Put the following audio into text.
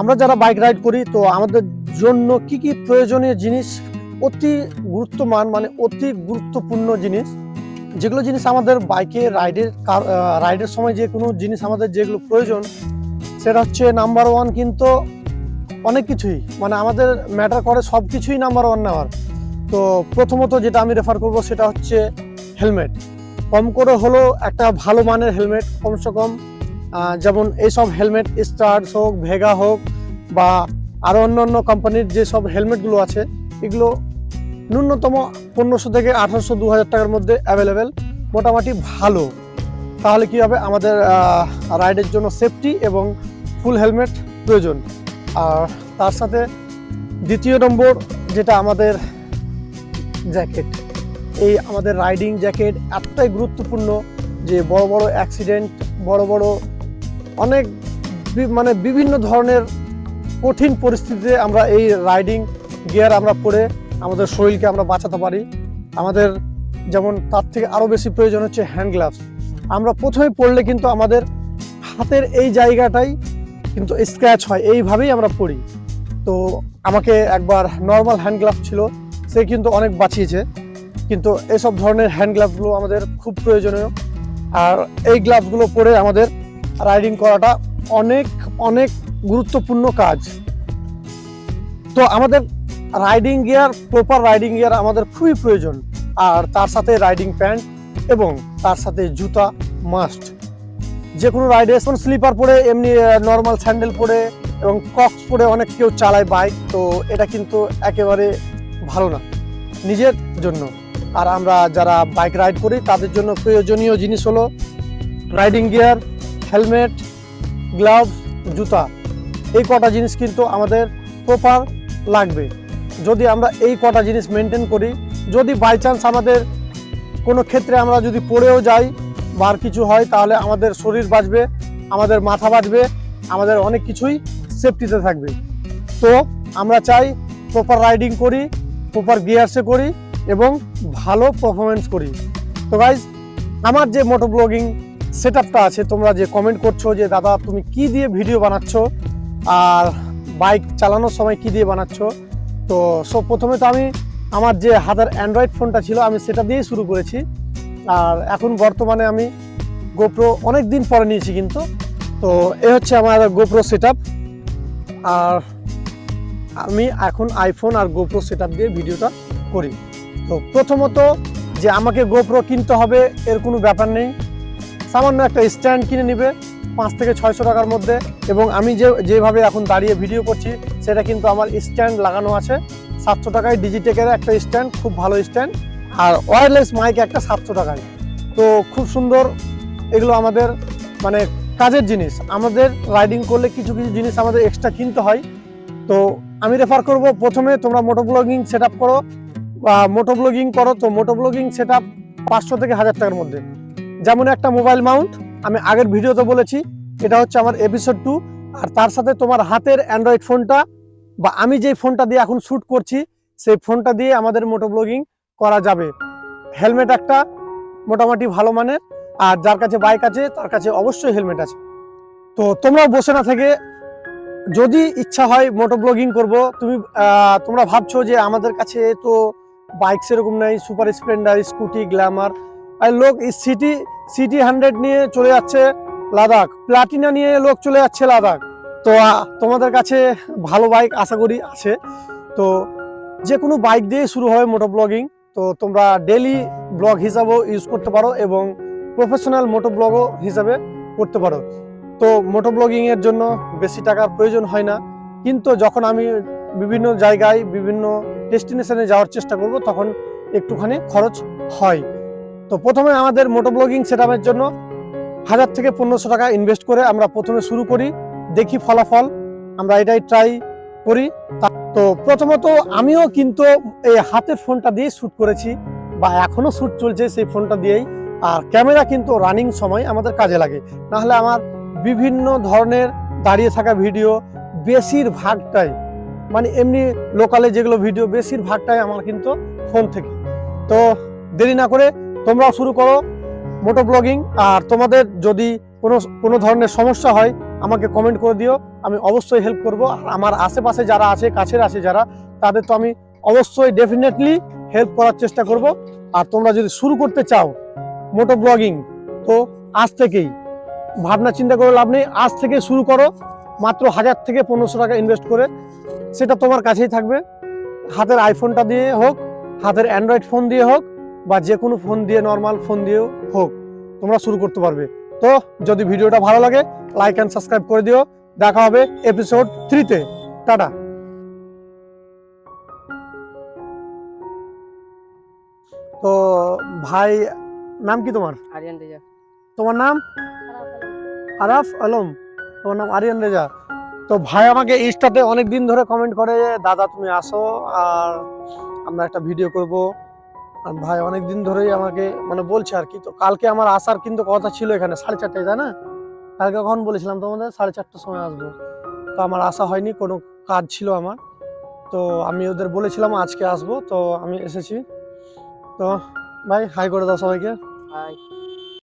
আমরা যারা bike ride করি, তো আমাদের জন্য কি কি প্রয়োজনীয় জিনিস অতি গুরুত্বমান মানে অতি গুরুত্বপূর্ণ জিনিস, যেগুলো জিনিস আমাদের বাইকে রাইডের রাইডের সময় যে কোনো জিনিস আমাদের যেগুলো প্রয়োজন, সেটা হচ্ছে নাম্বার ওয়ান কিন্তু অনেক কিছুই মানে আমাদের ম্যাটার করে সব কিছুই নাম্বার ওয়ান নেওয়ার। তো প্রথমত যেটা আমি রেফার করব সেটা হচ্ছে হেলমেট কম করে হলো একটা ভালো মানের হেলমেট কমসে কম যেমন এইসব হেলমেট, স্টার্স হোক, ভেগা হোক, বা আরও অন্য অন্য কোম্পানির যে সব হেলমেটগুলো আছে, এগুলো ন্যূনতম পনেরোশো থেকে আঠারোশো দু হাজার টাকার মধ্যে অ্যাভেলেবেল মোটামুটি ভালো। তাহলে কি হবে? আমাদের রাইডের জন্য সেফটি এবং ফুল হেলমেট প্রয়োজন। আর তার সাথে দ্বিতীয় নম্বর, যেটা আমাদের জ্যাকেট এই আমাদের রাইডিং জ্যাকেট এতটাই গুরুত্বপূর্ণ যে বড় বড় অ্যাক্সিডেন্ট বড় বড় অনেক মানে বিভিন্ন ধরনের কঠিন পরিস্থিতিতে আমরা এই রাইডিং গিয়ার আমরা পরে আমাদের শরীরকে আমরা বাঁচাতে পারি। আমাদের যেমন তার থেকে আরও বেশি প্রয়োজন হচ্ছে হ্যান্ড গ্লাভস আমরা প্রথমে পড়লে কিন্তু আমাদের হাতের এই জায়গাটাই কিন্তু স্ক্র্যাচ হয়, এইভাবেই আমরা পড়ি। তো আমাকে একবার নর্মাল হ্যান্ড গ্লাভ ছিল, সে কিন্তু অনেক বাঁচিয়েছে। কিন্তু এসব ধরনের হ্যান্ড গ্লাভগুলো আমাদের খুব প্রয়োজনীয়। আর এই গ্লাভসগুলো পরে আমাদের রাইডিং করাটা অনেক অনেক গুরুত্বপূর্ণ কাজ। তো আমাদের riding gear, proper riding gear আমাদের খুবই প্রয়োজন। আর তার সাথে রাইডিং প্যান্ট এবং তার সাথে জুতা মাস্ট যে কোনো রাইডে এখন স্লিপার পরে, এমনি নর্মাল স্যান্ডেল পরে এবং কক্স পরে অনেক কেউ চালায় বাইক তো এটা কিন্তু একেবারে ভালো না, নিজের জন্য। আর আমরা যারা বাইক রাইড করি, তাদের জন্য প্রয়োজনীয় জিনিস হলো রাইডিং গিয়ার হেলমেট গ্লাভস জুতা, এই কটা জিনিস কিন্তু আমাদের প্রপার লাগবে। যদি আমরা এই কটা জিনিস মেনটেন করি, যদি বাই চান্স আমাদের কোনো ক্ষেত্রে আমরা যদি পড়েও যাই বা কিছু হয়, তাহলে আমাদের শরীর বাঁচবে, আমাদের মাথা বাঁচবে, আমাদের অনেক কিছুই সেফটিতে থাকবে। তো আমরা চাই প্রপার রাইডিং করি প্রপার গিয়ার্সে করি এবং ভালো পারফরমেন্স করি। তো গাইজ আমার যে মোটো ব্লগিং সেট আছে, তোমরা যে কমেন্ট করছ যে, দাদা, তুমি কি দিয়ে ভিডিও বানাচ্ছ? আর বাইক চালানোর সময় কি দিয়ে বানাচ্ছ? তো সব প্রথমে তো আমি আমার যে হাতের অ্যান্ড্রয়েড ফোনটা ছিল, আমি সেটা দিয়েই শুরু করেছি। আর এখন বর্তমানে আমি গোপ্রো অনেক দিন পরে নিয়েছি কিন্তু। তো, এ হচ্ছে আমার গোপ্রো সেট আর আমি এখন আইফোন আর গোপ্রো সেট দিয়ে ভিডিওটা করি। তো, প্রথমত যে আমাকে গোপ্রো কিনতে হবে, এর কোনো ব্যাপার নেই। সামান্য একটা স্ট্যান্ড কিনে নিবে পাঁচ থেকে ছয়শো টাকার মধ্যে। এবং আমি যে, যেভাবে এখন দাঁড়িয়ে ভিডিও করছি, সেটা কিন্তু আমার স্ট্যান্ড লাগানো আছে। সাতশো টাকায় ডিজিটেকের একটা স্ট্যান্ড, খুব ভালো স্ট্যান্ড। আর ওয়্যারলেস মাইক একটা সাতশো টাকায়। তো খুব সুন্দর এগুলো আমাদের মানে কাজের জিনিস। আমাদের রাইডিং করলে কিছু কিছু জিনিস আমাদের এক্সট্রা কিনতে হয়। তো আমি রেফার করব। প্রথমে তোমরা মোটো ব্লগিং সেট করো। বা মোটো ব্লগিং করো, তো মোটো ব্লগিং সেট পাঁচশো থেকে হাজার টাকার মধ্যে। যেমন একটা মোবাইল মাউন্ট, আমি আগের ভিডিওতে বলেছি, এটা হচ্ছে আমার এপিসোড টু আর তার সাথে তোমার হাতের অ্যান্ড্রয়েড ফোনটা বা আমি যে ফোনটা দিয়ে এখন শ্যুট করছি, সেই ফোনটা দিয়ে আমাদের মোটো ব্লগিং করা যাবে। হেলমেট একটা মোটামুটি ভালো মানের, আর যার কাছে বাইক আছে, তার কাছে অবশ্যই হেলমেট আছে। তো তোমরা বসে না থেকে, যদি ইচ্ছা হয় মোটো ব্লগিং করব, তুমি তোমরা ভাবছ যে আমাদের কাছে তো বাইক সেরকম নাই সুপার স্প্লেন্ডার স্কুটি গ্ল্যামার আর লোক সিটি সিটি হান্ড্রেড নিয়ে চলে যাচ্ছে লাদাখ। প্লাটিনা নিয়ে লোক চলে যাচ্ছে লাদাখ। তো তোমাদের কাছে ভালো বাইক আশা করি আছে। তো যে কোনো বাইক দিয়ে শুরু হয় মোটো ব্লগিং তো, তোমরা ডেলি ব্লগ হিসাবেও ইউজ করতে পারো এবং প্রফেশনাল মোটো ব্লগও হিসাবে করতে পারো। তো মোটো ব্লগিংয়ের জন্য বেশি টাকার প্রয়োজন হয় না। কিন্তু যখন আমি বিভিন্ন জায়গায় বিভিন্ন ডেস্টিনেশনে যাওয়ার চেষ্টা করব, তখন একটুখানি খরচ হয়। তো প্রথমে আমাদের মোটো ব্লগিং সেটআপের জন্য হাজার থেকে পনেরোশো টাকা ইনভেস্ট করে আমরা প্রথমে শুরু করি, দেখি ফলাফল, আমরা এটাই ট্রাই করি। তা- প্রথমত আমিও কিন্তু এই হাতের ফোনটা দিয়ে শ্যুট করেছি, বা এখনও শ্যুট চলছে সেই ফোনটা দিয়েই। আর ক্যামেরা কিন্তু রানিং সময় আমাদের কাজে লাগে। নাহলে আমার বিভিন্ন ধরনের দাঁড়িয়ে থাকা ভিডিও বেশিরভাগটাই মানে এমনি লোকালে যেগুলো ভিডিও বেশিরভাগটাই আমার কিন্তু ফোন থেকে। তো দেরি না করে তোমরাও শুরু করো মোটো ব্লগিং। আর তোমাদের যদি কোনো কোনো ধরনের সমস্যা হয়, আমাকে কমেন্ট করে দিও। আমি অবশ্যই হেল্প করব। আর আমার আশেপাশে যারা আছে, কাছের আছে যারা, তাদের তো আমি অবশ্যই ডেফিনেটলি হেল্প করার চেষ্টা করব। আর তোমরা যদি শুরু করতে চাও মোটো ব্লগিং, তো আজ থেকেই, ভাবনা চিন্তা করে লাভ নেই। আজ থেকে শুরু করো। মাত্র হাজার থেকে পনেরোশো টাকা ইনভেস্ট করে। সেটা তোমার কাছেই থাকবে। হাতের আইফোনটা দিয়ে হোক, হাতের অ্যান্ড্রয়েড ফোন দিয়ে হোক বা যে কোনো ফোন দিয়ে নর্মাল ফোন দিয়েও হোক তোমরা শুরু করতে পারবে। তো যদি ভিডিওটা ভালো লাগে লাইক অ্যান্ড সাবস্ক্রাইব করে দিও। দেখা হবে এপিসোড থ্রিতে টাটা। তো ভাই নাম কি তোমার? আরিয়ান রেজা। তোমার নাম? আরাফ আলম। তোমার নাম আরিয়ান রেজা। তো ভাই আমাকে ইনস্টাতে অনেক দিন ধরে কমেন্ট করে যে, দাদা তুমি আসো আর আমরা একটা ভিডিও করব। ভাই অনেক দিন ধরেই আমাকে মানে বলছে আর কি। তো কালকে আমার আসার কিন্তু কথা ছিল এখানে সাড়ে চারটায়, তাই না? কালকে কখন বলেছিলাম তোমাদের? সাড়ে চারটার সময় আসব। তো আমার আসা হয়নি, কোনো কাজ ছিল আমার। তো আমি ওদের বলেছিলাম আজকে আসব। তো আমি এসেছি। তো ভাই, হাই করে দাও সবাইকে। হাই।